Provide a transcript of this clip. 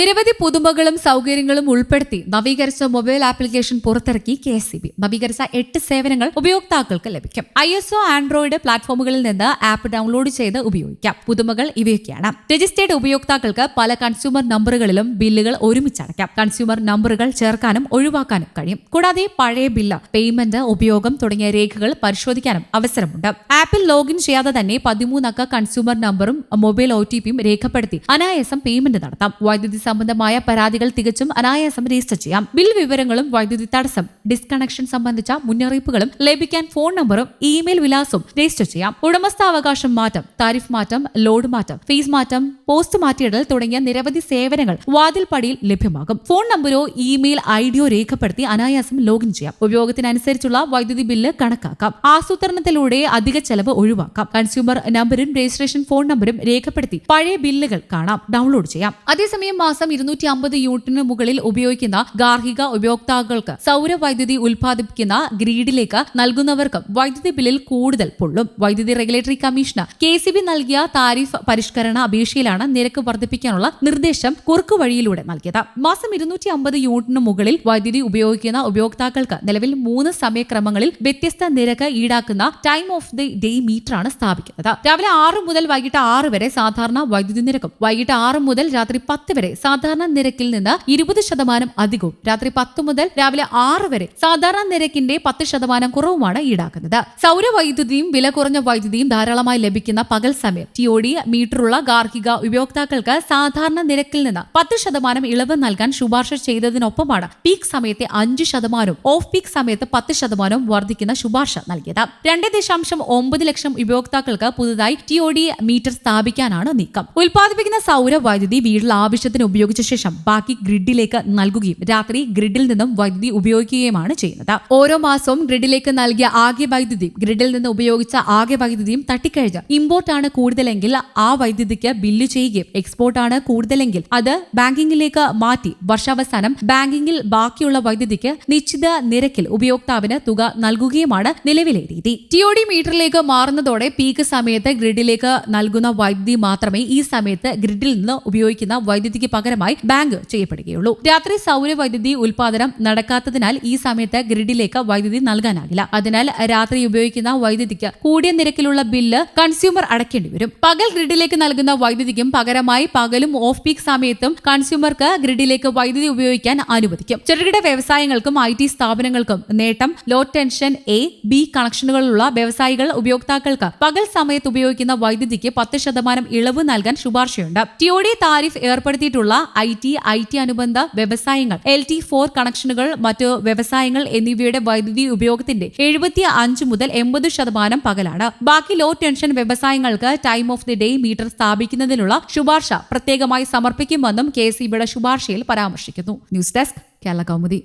നിരവധി പുതുമകളും സൗകര്യങ്ങളും ഉൾപ്പെടുത്തി നവീകരിച്ച മൊബൈൽ ആപ്ലിക്കേഷൻ പുറത്തിറക്കി കെ എസ് നവീകരിച്ച എട്ട് സേവനങ്ങൾ ഉപയോക്താക്കൾക്ക് ലഭിക്കും. ഐ എസ് ഒ ആൻഡ്രോയിഡ് പ്ലാറ്റ്ഫോമുകളിൽ നിന്ന് ആപ്പ് ഡൗൺലോഡ് ചെയ്ത് ഉപയോഗിക്കാം. പുതുമകൾ ഇവയൊക്കെയാണ്. രജിസ്റ്റേർഡ് ഉപയോക്താക്കൾക്ക് പല കൺസ്യൂമർ നമ്പറുകളിലും ബില്ലുകൾ ഒരുമിച്ച് അടയ്ക്കാം. കൺസ്യൂമർ നമ്പറുകൾ ചേർക്കാനും ഒഴിവാക്കാനും കഴിയും. കൂടാതെ പഴയ ബില്ല് പേയ്മെന്റ് ഉപയോഗം തുടങ്ങിയ രേഖകൾ പരിശോധിക്കാനും അവസരമുണ്ട്. ആപ്പിൽ ലോഗിൻ ചെയ്യാതെ തന്നെ പതിമൂന്നക്ക കൺസ്യൂമർ നമ്പറും മൊബൈൽ ഒ ടി പിയും രേഖപ്പെടുത്തി അനായാസം പേയ്മെന്റ് നടത്താം. വൈദ്യുതി സംബന്ധമായ പരാതികൾ തികച്ചും അനായാസം രജിസ്റ്റർ ചെയ്യാം. ബിൽ വിവരങ്ങളും വൈദ്യുതി തടസ്സം ഡിസ്കണക്ഷൻ സംബന്ധിച്ച മുന്നറിയിപ്പുകളും ലഭിക്കാൻ ഫോൺ നമ്പറും ഇമെയിൽ വിലാസവും രജിസ്റ്റർ ചെയ്യാം. ഉടമസ്ഥാവകാശം മാറ്റം താരിഫ് മാറ്റം ലോഡ് മാറ്റം ഫീസ് മാറ്റം പോസ്റ്റ് മാറ്റിയിടൽ തുടങ്ങിയ നിരവധി സേവനങ്ങൾ വാതിൽപ്പടിയിൽ ലഭ്യമാകും. ഫോൺ നമ്പരോ ഇമെയിൽ ഐഡിയോ രേഖപ്പെടുത്തി അനായാസം ലോഗിൻ ചെയ്യാം. ഉപയോഗത്തിനനുസരിച്ചുള്ള വൈദ്യുതി ബില്ല് കണക്കാക്കാം. ആസൂത്രണത്തിലൂടെ അധിക ചെലവ് ഒഴിവാക്കാം. കൺസ്യൂമർ നമ്പരും രജിസ്ട്രേഷൻ ഫോൺ നമ്പരും രേഖപ്പെടുത്തി പഴയ ബില്ലുകൾ കാണാം. ഡൗൺലോഡ് ചെയ്യാം. അതേസമയം മാസം ഇരുന്നൂറ്റി അമ്പത് യൂണിറ്റിന് മുകളിൽ ഉപയോഗിക്കുന്ന ഗാർഹിക ഉപയോക്താക്കൾക്ക് സൗരവൈദ്യുതി ഉൽപ്പാദിപ്പിക്കുന്ന ഗ്രീഡിലേക്ക് നൽകുന്നവർക്കും വൈദ്യുതി ബില്ലിൽ കൂടുതൽ പൊള്ളും. വൈദ്യുതി റെഗുലേറ്ററി കമ്മീഷന് കെ സി ബി നൽകിയ താരിഫ് പരിഷ്കരണ അപേക്ഷയിലാണ് നിരക്ക് വർദ്ധിപ്പിക്കാനുള്ള നിർദ്ദേശം കുറുക്കു വഴിയിലൂടെ നൽകിയത്. മാസം ഇരുന്നൂറ്റി അമ്പത് യൂണിറ്റിന് മുകളിൽ വൈദ്യുതി ഉപയോഗിക്കുന്ന ഉപയോക്താക്കൾക്ക് നിലവിൽ മൂന്ന് സമയക്രമങ്ങളിൽ വ്യത്യസ്ത നിരക്ക് ഈടാക്കുന്ന ടൈം ഓഫ് ദി ഡേ മീറ്ററാണ് സ്ഥാപിക്കുന്നത്. രാവിലെ ആറ് മുതൽ വൈകിട്ട് ആറ് വരെ സാധാരണ വൈദ്യുതി നിരക്കും വൈകിട്ട് ആറ് മുതൽ രാത്രി പത്ത് വരെ സാധാരണ നിരക്കിൽ നിന്ന് ഇരുപത് ശതമാനം അധികവും രാത്രി പത്ത് മുതൽ രാവിലെ ആറ് വരെ സാധാരണ നിരക്കിന്റെ പത്ത് ശതമാനം കുറവുമാണ് ഈടാക്കുന്നത്. സൗരവൈദ്യുതിയും വില കുറഞ്ഞ വൈദ്യുതിയും ധാരാളമായി ലഭിക്കുന്ന പകൽ സമയം ടിഒഡി മീറ്ററുള്ള ഗാർഹിക ഉപയോക്താക്കൾക്ക് സാധാരണ നിരക്കിൽ നിന്ന് പത്ത് ശതമാനം ഇളവ് നൽകാൻ ശുപാർശ ചെയ്തതിനൊപ്പമാണ് പീക്ക് സമയത്തെ അഞ്ച് ശതമാനവും ഓഫ് പീക്ക് സമയത്ത് പത്ത് ശതമാനവും വർദ്ധിക്കുന്ന ശുപാർശ നൽകിയത്. രണ്ട് ദശാംശം ഒമ്പത് ലക്ഷം ഉപയോക്താക്കൾക്ക് പുതുതായി ടിഒഡി മീറ്റർ സ്ഥാപിക്കാനാണ് നീക്കം. ഉൽപ്പാദിപ്പിക്കുന്ന സൗരവൈദ്യുതി വീട്ടിൽ ആവശ്യത്തിന് ഉപയോഗിച്ച ശേഷം ബാക്കി ഗ്രിഡിലേക്ക് നൽകുകയും രാത്രി ഗ്രിഡിൽ നിന്നും വൈദ്യുതി ഉപയോഗിക്കുകയുമാണ് ചെയ്യുന്നത്. ഓരോ മാസവും ഗ്രിഡിലേക്ക് നൽകിയ ആകെ വൈദ്യുതി ഗ്രിഡിൽ നിന്ന് ഉപയോഗിച്ച ആകെ വൈദ്യുതിയും തട്ടിക്കഴിഞ്ഞ് ഇമ്പോർട്ട് ആണ് കൂടുതലെങ്കിൽ ആ വൈദ്യുതിക്ക് ബില്ല് ചെയ്യുകയും എക്സ്പോർട്ട് ആണ് കൂടുതലെങ്കിൽ അത് ബാങ്കിങ്ങിലേക്ക് മാറ്റി വർഷാവസാനം ബാങ്കിങ്ങിൽ ബാക്കിയുള്ള വൈദ്യുതിക്ക് നിശ്ചിത നിരക്കിൽ ഉപയോക്താവിന് തുക നൽകുകയുമാണ് നിലവിലെ രീതി. ടിഒഡി മീറ്ററിലേക്ക് മാറുന്നതോടെ പീക്ക് സമയത്ത് ഗ്രിഡിലേക്ക് നൽകുന്ന വൈദ്യുതി മാത്രമേ ഈ സമയത്ത് ഗ്രിഡിൽ നിന്ന് ഉപയോഗിക്കുന്ന വൈദ്യുതിക്ക് പകരമായി ബാങ്ക് ചെയ്യപ്പെടുകയുള്ളൂ. രാത്രി സൗര വൈദ്യുതി ഉൽപാദനം നടക്കാത്തതിനാൽ ഈ സമയത്ത് ഗ്രിഡിലേക്ക് വൈദ്യുതി നൽകാനാകില്ല. അതിനാൽ രാത്രി ഉപയോഗിക്കുന്ന വൈദ്യുതിക്ക് കൂടിയ നിരക്കിലുള്ള ബില്ല് കൺസ്യൂമർ അടയ്ക്കേണ്ടി വരും. പകൽ ഗ്രിഡിലേക്ക് നൽകുന്ന വൈദ്യുതിക്കും പകരമായി പകലും ഓഫ് പീക്ക് സമയത്തും കൺസ്യൂമർക്ക് ഗ്രിഡിലേക്ക് വൈദ്യുതി ഉപയോഗിക്കാൻ അനുവദിക്കും. ചെറുകിട വ്യവസായങ്ങൾക്കും ഐ ടി സ്ഥാപനങ്ങൾക്കും നേട്ടം ലോ ടെൻഷൻ എ ബി കണക്ഷനുകളുള്ള വ്യവസായികൾ ഉപയോക്താക്കൾക്ക് പകൽ സമയത്ത് ഉപയോഗിക്കുന്ന വൈദ്യുതിക്ക് പത്ത് ശതമാനം ഇളവ് നൽകാൻ ശുപാർശയുണ്ട്. ടിയോഡി താരിഫ് ഏർപ്പെടുത്തിയിട്ടുള്ള ഐ ടി ഐ ടി അനുബന്ധ വ്യവസായങ്ങൾ എൽ ടി ഫോർ കണക്ഷനുകൾ മറ്റ് വ്യവസായങ്ങൾ എന്നിവയുടെ വൈദ്യുതി ഉപയോഗത്തിന്റെ എഴുപത്തി അഞ്ച് മുതൽ എൺപത് ശതമാനം പകലാണ്. ബാക്കി ലോ ടെൻഷൻ വ്യവസായങ്ങൾക്ക് time of the day meter സ്ഥാപിക്കുന്നതിനുള്ള ശുപാർശ പ്രത്യേകമായി സമർപ്പിക്കുമെന്നും കെ സി ബിയുടെ ശുപാർശയിൽ പരാമർശിക്കുന്നു. News desk Kerala Kaumudi.